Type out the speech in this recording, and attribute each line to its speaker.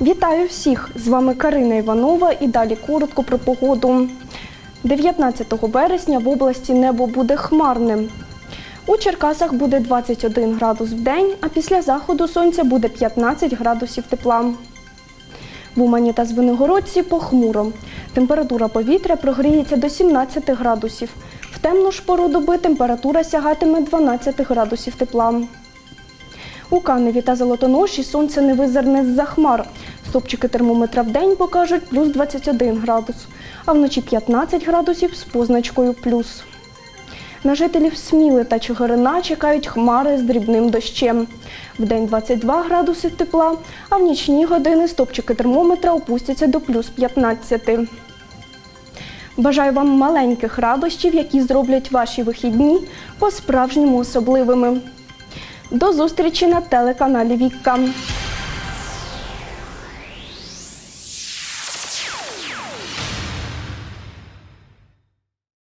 Speaker 1: Вітаю всіх! З вами Карина Іванова і далі коротко про погоду. 19 вересня в області небо буде хмарним. У Черкасах буде 21 градус в день, а після заходу сонця буде 15 градусів тепла. В Умані та Звенигородці похмуро. Температура повітря прогріється до 17 градусів. В темну ж пору доби температура сягатиме 12 градусів тепла. У Каневі та Золотоноші сонце не визирне з-за хмар. Стопчики термометра в день покажуть плюс 21 градус, а вночі 15 градусів з позначкою плюс. На жителів Сміли та Чигирина чекають хмари з дрібним дощем. Вдень 22 градуси тепла, а в нічні години стопчики термометра опустяться до плюс 15. Бажаю вам маленьких радощів, які зроблять ваші вихідні по-справжньому особливими. До зустрічі на телеканалі Вікка.